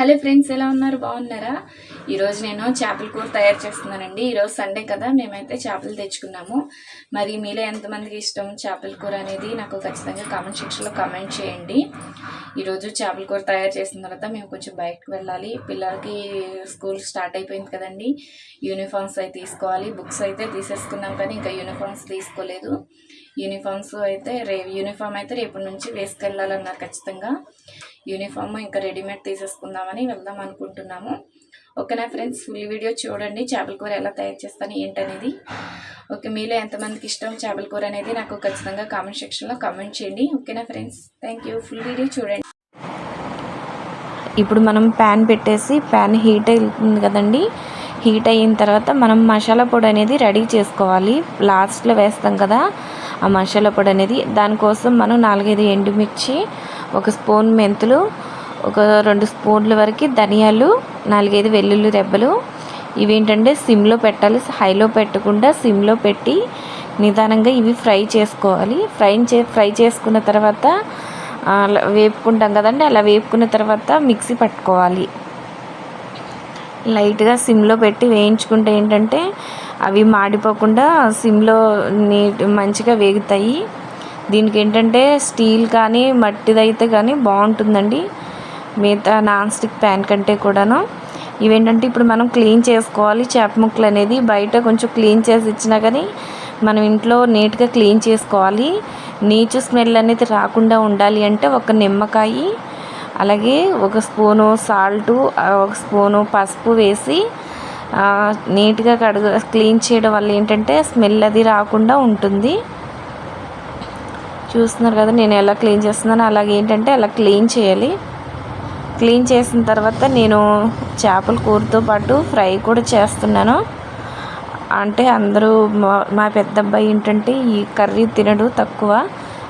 Hello friends ఎలా ఉన్నారు? బాగున్నారా? ఈరోజు నేను చేపల కూర తయారు చేస్తున్నానండి. ఈరోజు సండే కదా మేమైతే చేపలు తెచ్చుకున్నాము. మరి మీలో ఎంతమందికి ఇష్టం చేపల కూర అనేది? నాకు ఖచ్చితంగా కామెంట్ సెక్షన్లో కామెంట్ చేయండి. ఈరోజు చేపల కూర తయారు చేసిన తర్వాత మేము కొంచెం బయటకు వెళ్ళాలి. పిల్లలకి స్కూల్ స్టార్ట్ అయిపోయింది కదండి. యూనిఫామ్స్ అవి తీసుకోవాలి. బుక్స్ అయితే తీసేసుకున్నాం కానీ ఇంకా యూనిఫామ్స్ తీసుకోలేదు. యూనిఫామ్స్ అయితే రే యూనిఫామ్ అయితే రేపటి నుంచి వేసుకెళ్ళాలన్నారు ఖచ్చితంగా. యూనిఫామ్ ఇంకా రెడీమేడ్ తీసేసుకుందామని వెళ్దాం అనుకుంటున్నాము. ఓకేనా ఫ్రెండ్స్? ఫుల్ వీడియో చూడండి. చేపల కూర ఎలా తయారు చేస్తాను ఏంటనేది. ఓకే మీలో ఎంతమందికి ఇష్టం చేపల కూర అనేది నాకు ఖచ్చితంగా కామెంట్ సెక్షన్లో కామెంట్ చేయండి. ఓకేనా friends? Thank you. Full video చూడండి. ఇప్పుడు మనం ప్యాన్ పెట్టేసి ప్యాన్ హీట్ అవుతుంది కదండి. హీట్ అయిన తర్వాత మనం మసాలా పొడి అనేది రెడీ చేసుకోవాలి. లాస్ట్లో వేస్తాం కదా. ఆ మసాలా పొడి అనేది. దానికోసం మనం నాలుగైదు ఎండుమిర్చి ఒక స్పూన్ మెంతులు ఒక రెండు స్పూన్ల వరకు ధనియాలు నాలుగైదు వెల్లుల్లి రెబ్బలు. ఇవేంటంటే సిమ్లో పెట్టాలి హైలో పెట్టకుండా సిమ్లో పెట్టి నిదానంగా ఇవి ఫ్రై చేసుకోవాలి. ఫ్రై చే ఫ్రై చేసుకున్న తర్వాత అలా వేపుకుంటాం కదండి అలా వేపుకున్న తర్వాత మిక్సీ పట్టుకోవాలి. లైట్గా సిమ్లో పెట్టి వేయించుకుంటే ఏంటంటే అవి మాడిపోకుండా సిమ్లో నీట్ మంచిగా వేగుతాయి. దీనికి ఏంటంటే స్టీల్ కానీ మట్టిదైతే కానీ బాగుంటుందండి. మిగతా నాన్ స్టిక్ ప్యాన్ కంటే కూడాను. ఇవేంటంటే ఇప్పుడు మనం క్లీన్ చేసుకోవాలి. చేప ముక్కలు అనేది బయట కొంచెం క్లీన్ చేసి ఇచ్చినా కానీ మనం ఇంట్లో నీట్గా క్లీన్ చేసుకోవాలి. నీచు స్మెల్ అనేది రాకుండా ఉండాలి అంటే ఒక నిమ్మకాయ అలాగే ఒక స్పూను సాల్టు ఒక స్పూను పసుపు వేసి నీట్గా కడుగు క్లీన్ చేయడం వల్ల ఏంటంటే స్మెల్ అది రాకుండా ఉంటుంది. చూస్తున్నారు కదా నేను ఎలా క్లీన్ చేస్తున్నానో అలాగే ఏంటంటే అలా క్లీన్ చేయాలి. క్లీన్ చేసిన తర్వాత నేను చేపల కూరతో పాటు ఫ్రై కూడా చేస్తున్నాను. అంటే అందరూ మా మా పెద్ద అబ్బాయి ఏంటంటే ఈ కర్రీ తినడు తక్కువ.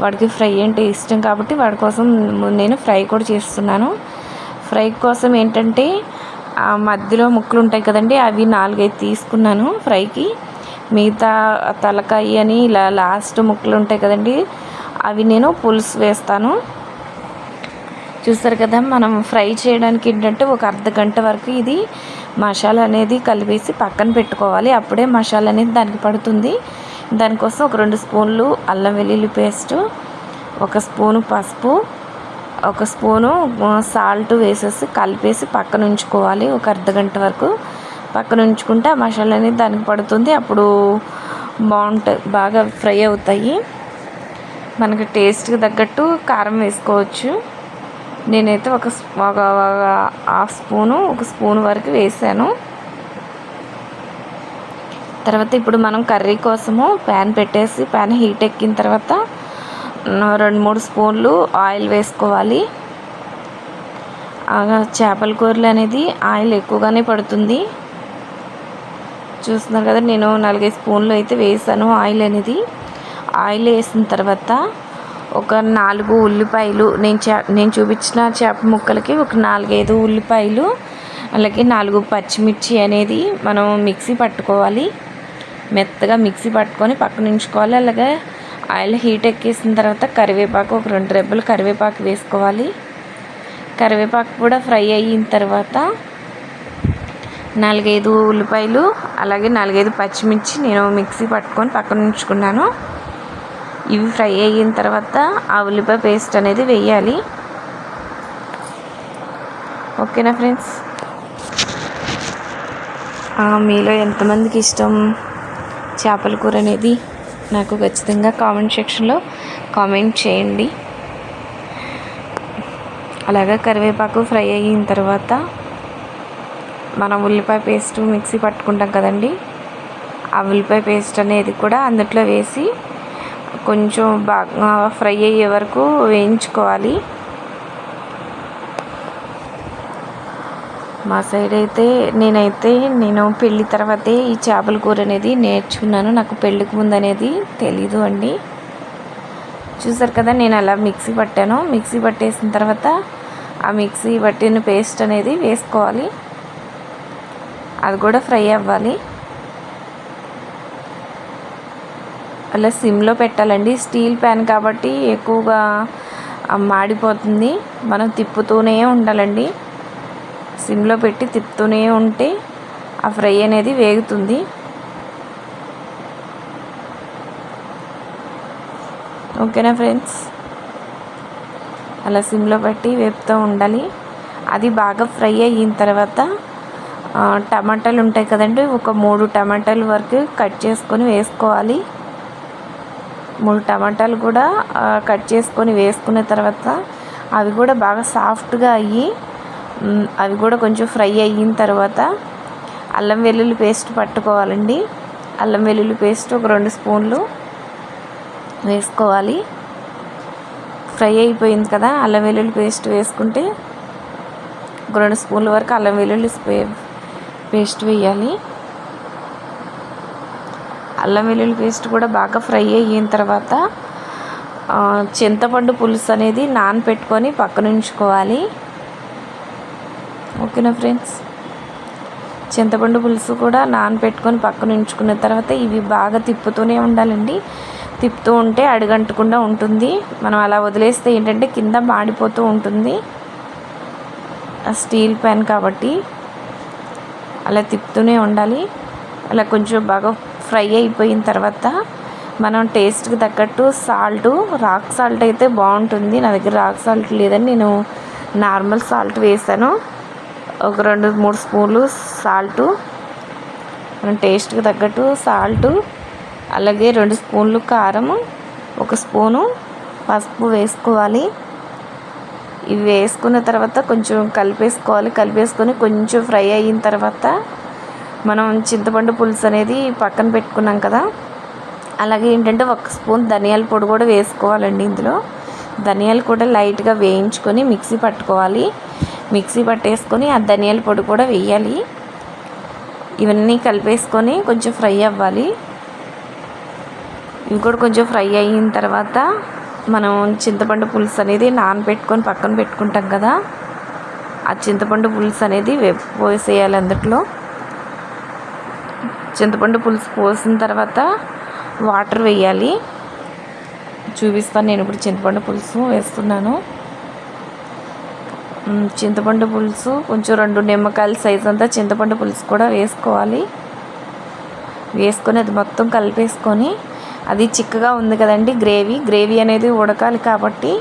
వాడికి ఫ్రై అంటే ఇష్టం కాబట్టి వాడి కోసం నేను ఫ్రై కూడా చేస్తున్నాను. ఫ్రై కోసం ఏంటంటే మధ్యలో ముక్కలు ఉంటాయి కదండి అవి నాలుగైదు తీసుకున్నాను ఫ్రైకి. మిగతా తలకాయ అని ఇలా లాస్ట్ ముక్కలు ఉంటాయి కదండి అవి నేను పులుసు వేస్తాను. చూస్తారు కదా మనం ఫ్రై చేయడానికి ఏంటంటే ఒక అర్ధ గంట వరకు ఇది మసాలా అనేది కలిపేసి పక్కన పెట్టుకోవాలి. అప్పుడే మసాలా అనేది దానికి పడుతుంది. దానికోసం ఒక రెండు స్పూన్లు అల్లం వెల్లుల్లి పేస్టు ఒక స్పూను పసుపు ఒక స్పూను సాల్ట్ వేసేసి కలిపేసి పక్కన ఉంచుకోవాలి ఒక అర్ధ గంట వరకు పక్కన ఉంచుకుంటే ఆ మసాలా అనేది దానికి పడుతుంది. అప్పుడు బాగుంటుంది బాగా ఫ్రై అవుతాయి. మనకి టేస్ట్కి తగ్గట్టు కారం వేసుకోవచ్చు. నేనైతే ఒక ఒక హాఫ్ స్పూను ఒక స్పూన్ వరకు వేసాను. తర్వాత ఇప్పుడు మనం కర్రీ కోసము ప్యాన్ పెట్టేసి ప్యాన్ హీట్ ఎక్కిన తర్వాత రెండు మూడు స్పూన్లు ఆయిల్ వేసుకోవాలి. చేపల కూరలు అనేది ఆయిల్ ఎక్కువగానే పడుతుంది. చూస్తున్నారు కదా నేను నాలుగైదు స్పూన్లు అయితే వేసాను ఆయిల్ అనేది. ఆయిల్ వేసిన తర్వాత ఒక నాలుగు ఉల్లిపాయలు నేను చే నేను చూపించిన చేప ముక్కలకి ఒక నాలుగైదు ఉల్లిపాయలు అలాగే నాలుగు పచ్చిమిర్చి అనేది మనం మిక్సీ పట్టుకోవాలి. మెత్తగా మిక్సీ పట్టుకొని పక్కన ఉంచుకోవాలి. అలాగే ఆయిల్ హీట్ ఎక్కేసిన తర్వాత కరివేపాకు ఒక రెండు రెబ్బలు కరివేపాకు వేసుకోవాలి. కరివేపాకు కూడా ఫ్రై అయిన తర్వాత నాలుగైదు ఉల్లిపాయలు అలాగే నాలుగైదు పచ్చిమిర్చి నేను మిక్సీ పట్టుకొని పక్కన ఉంచుకున్నాను. ఇవి ఫ్రై అయిన తర్వాత ఆ ఉల్లిపాయ పేస్ట్ అనేది వేయాలి. ఓకేనా ఫ్రెండ్స్? మీలో ఎంతమందికి ఇష్టం? చేపల కూర అనేది? నాకు ఖచ్చితంగా కామెంట్ సెక్షన్లో కామెంట్ చేయండి. అలాగే కరివేపాకు ఫ్రై అయిన తర్వాత మనం ఉల్లిపాయ పేస్ట్ మిక్సీ పట్టుకుంటాం కదండి. ఆ ఉల్లిపాయ పేస్ట్ అనేది కూడా అందుట్లో వేసి కొంచెం బాగా ఫ్రై అయ్యే వరకు వేయించుకోవాలి. మా సైడ్ అయితే నేనైతే నేను పెళ్ళి తర్వాతే ఈ చేపల కూర అనేది నేర్చుకున్నాను. నాకు పెళ్ళికి ముందు అనేది తెలీదు అండి. చూసారు కదా నేను అలా మిక్సీ పట్టాను. మిక్సీ పట్టేసిన తర్వాత ఆ మిక్సీ పట్టిన పేస్ట్ అనేది వేసుకోవాలి. అది కూడా ఫ్రై అవ్వాలి. అలా సిమ్లో పెట్టాలండి. స్టీల్ ప్యాన్ కాబట్టి ఎక్కువగా మాడిపోతుంది. మనం తిప్పుతూనే ఉండాలండి. సిమ్లో పెట్టి తిప్పుతూనే ఉంటే ఆ ఫ్రై అనేది వేగుతుంది. ఓకేనా ఫ్రెండ్స్? అలా సిమ్లో పెట్టి వేపుతూ ఉండాలి. అది బాగా ఫ్రై అయిన తర్వాత టమాటాలు ఉంటాయి కదండి ఒక మూడు టమాటాలు వరకు కట్ చేసుకొని వేసుకోవాలి. మూడు టమాటాలు కూడా కట్ చేసుకొని వేసుకున్న తర్వాత అవి కూడా బాగా సాఫ్ట్గా అయ్యి అవి కూడా కొంచెం ఫ్రై అయిన తర్వాత అల్లం వెల్లుల్లి పేస్ట్ పట్టుకోవాలండి. అల్లం వెల్లుల్లి పేస్ట్ ఒక రెండు స్పూన్లు వేసుకోవాలి. ఫ్రై అయిపోయింది కదా అల్లం వెల్లుల్లి పేస్ట్ వేసుకుంటే ఒక రెండు స్పూన్ల వరకు అల్లం వెల్లుల్లి స్పే పేస్ట్ వేయాలి. అల్లం వెల్లుల్లి పేస్ట్ కూడా బాగా ఫ్రై అయిన తర్వాత చింతపండు పులుసు అనేది నానపెట్టుకొని పక్కన ఉంచుకోవాలి ఓకేనా ఫ్రెండ్స్? చింతపండు పులుసు కూడా నానపెట్టుకొని పక్కన ఉంచుకున్న తర్వాత ఇవి బాగా తిప్పుతూనే ఉండాలండి. తిప్పుతూ ఉంటే అడుగంటకుండా ఉంటుంది. మనం అలా వదిలేస్తే ఏంటంటే కింద మాడిపోతూ ఉంటుంది. ఆ స్టీల్ ప్యాన్ కాబట్టి అలా తిప్పుతూనే ఉండాలి. అలా కొంచెం బాగా ఫ్రై అయిపోయిన తర్వాత మనం టేస్ట్కి తగ్గట్టు సాల్ట్ రాక్ సాల్ట్ అయితే బాగుంటుంది. నా దగ్గర రాక్ సాల్ట్ లేదని నేను నార్మల్ సాల్ట్ వేసాను. ఒక రెండు మూడు స్పూన్లు సాల్టు. మనం టేస్ట్కి తగ్గట్టు సాల్టు అలాగే రెండు స్పూన్లు కారం ఒక స్పూను పసుపు వేసుకోవాలి. ఇవి వేసుకున్న తర్వాత కొంచెం కలిపేసుకోవాలి. కలిపేసుకొని కొంచెం ఫ్రై అయిన తర్వాత మనం చింతపండు పులుసు అనేది పక్కన పెట్టుకున్నాం కదా. అలాగే ఏంటంటే ఒక స్పూన్ ధనియాల పొడి కూడా వేసుకోవాలండి ఇందులో. ధనియాలు కూడా లైట్గా వేయించుకొని మిక్సీ పట్టుకోవాలి. మిక్సీ పట్టేసుకొని ఆ ధనియాల పొడి కూడా వేయాలి. ఇవన్నీ కలిపేసుకొని కొంచెం ఫ్రై అవ్వాలి. ఇవి కూడా కొంచెం ఫ్రై అయిన తర్వాత మనం చింతపండు పులుసు అనేది నానబెట్టుకొని పక్కన పెట్టుకుంటాం కదా. ఆ చింతపండు పులుసు అనేది పోసేయాలి అందుట్లో. చింతపండు పులుసు పోసిన తర్వాత వాటర్ వేయాలి. చూపిస్తాను నేను ఇప్పుడు చింతపండు పులుసు వేస్తున్నాను. చింతపండు పులుసు కొంచెం రెండు నిమ్మకాయల సైజ్ అంతా చింతపండు పులుసు కూడా వేసుకోవాలి. వేసుకొని అది మొత్తం కలిపేసుకొని అది చిక్కగా ఉంది కదండి గ్రేవీ. గ్రేవీ అనేది ఉడకాలి కాబట్టి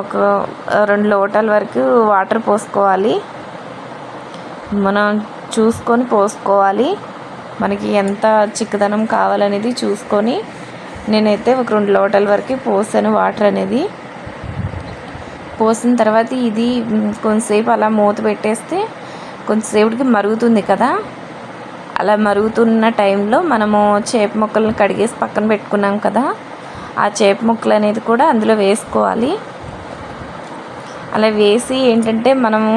ఒక రెండు లోటల వరకు వాటర్ పోసుకోవాలి. మనం చూసుకొని పోసుకోవాలి. మనకి ఎంత చిక్కదనం కావాలనేది చూసుకొని నేనైతే ఒక రెండు లోటల వరకు పోసాను వాటర్ అనేది. పోసిన తర్వాత ఇది కొంతసేపు అలా మూత పెట్టేస్తే కొంతసేపటికి మరుగుతుంది కదా. అలా మరుగుతున్న టైంలో మనము చేప ముక్కలను కడిగేసి పక్కన పెట్టుకున్నాం కదా. ఆ చేప ముక్కలు అనేది కూడా అందులో వేసుకోవాలి. అలా వేసి ఏంటంటే మనము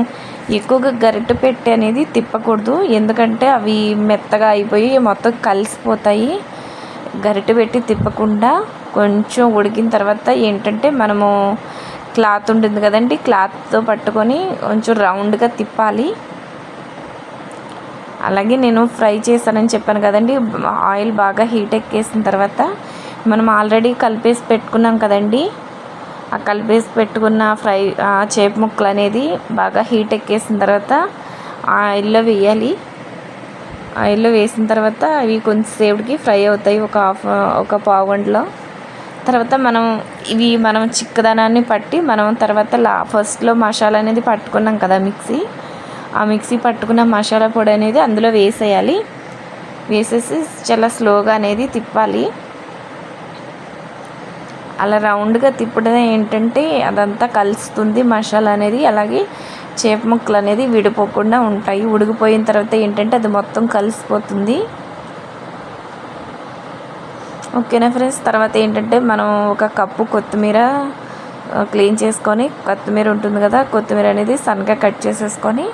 ఎక్కువగా గరిటె పెట్టి అనేది తిప్పకూడదు. ఎందుకంటే అవి మెత్తగా అయిపోయి మొత్తం కలిసిపోతాయి. గరిటె పెట్టి తిప్పకుండా కొంచెం ఉడికిన తర్వాత ఏంటంటే మనము క్లాత్ ఉంటుంది కదండి క్లాత్తో పట్టుకొని కొంచెం రౌండ్గా తిప్పాలి. అలాగే నేను ఫ్రై చేశానని చెప్పాను కదండి ఆయిల్ బాగా హీట్ ఎక్కేసిన తర్వాత మనం ఆల్రెడీ కలిపేసి పెట్టుకున్నాం కదండి ఆ కలిపేసి పెట్టుకున్న ఫ్రై ఆ చేప ముక్కలు అనేది బాగా హీట్ ఎక్కేసిన తర్వాత ఆయిల్లో వేయాలి. ఆయిల్లో వేసిన తర్వాత అవి కొంచెంసేపటికి ఫ్రై అవుతాయి ఒక హాఫ్ ఒక పావు గంటలో. తర్వాత మనం ఇవి మనం చిక్కదనాన్ని పట్టి మనం తర్వాత లా ఫస్ట్లో మసాలా అనేది పట్టుకున్నాం కదా మిక్సీ. ఆ మిక్సీ పట్టుకున్న మసాలా పొడి అనేది అందులో వేసేయాలి. వేసేసి చాలా స్లోగా అనేది తిప్పాలి. అలా రౌండ్గా తిప్పడం ఏంటంటే అదంతా కలుస్తుంది మసాలా అనేది. అలాగే చేప ముక్కలు అనేది విడిపోకుండా ఉంటాయి. ఉడికిపోయిన తర్వాత ఏంటంటే అది మొత్తం కలిసిపోతుంది. ఓకేనా ఫ్రెండ్స్? తర్వాత ఏంటంటే మనం ఒక కప్పు కొత్తిమీర క్లీన్ చేసుకొని కొత్తిమీర ఉంటుంది కదా కొత్తిమీర అనేది సన్నగా కట్ చేసేసుకొని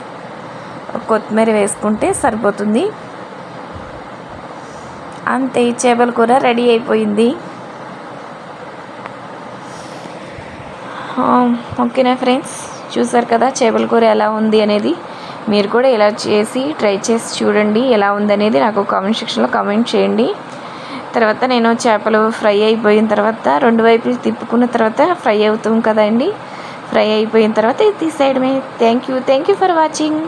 కొత్తిమీర వేసుకుంటే సరిపోతుంది. అంతే చేపల కూర రెడీ అయిపోయింది. ఓకేనా ఫ్రెండ్స్? చూసారు కదా చేపల కూర ఎలా ఉంది అనేది. మీరు కూడా ఇలా చేసి ట్రై చేసి చూడండి ఎలా ఉందనేది నాకు కామెంట్ సెక్షన్లో కామెంట్ చేయండి. తర్వాత నేను చేపలు ఫ్రై అయిపోయిన తర్వాత రెండు వైపులు తిప్పుకున్న తర్వాత ఫ్రై అవుతాం కదండి. ఫ్రై అయిపోయిన తర్వాత ఇది తీసేయడమే. Thank you thank you for watching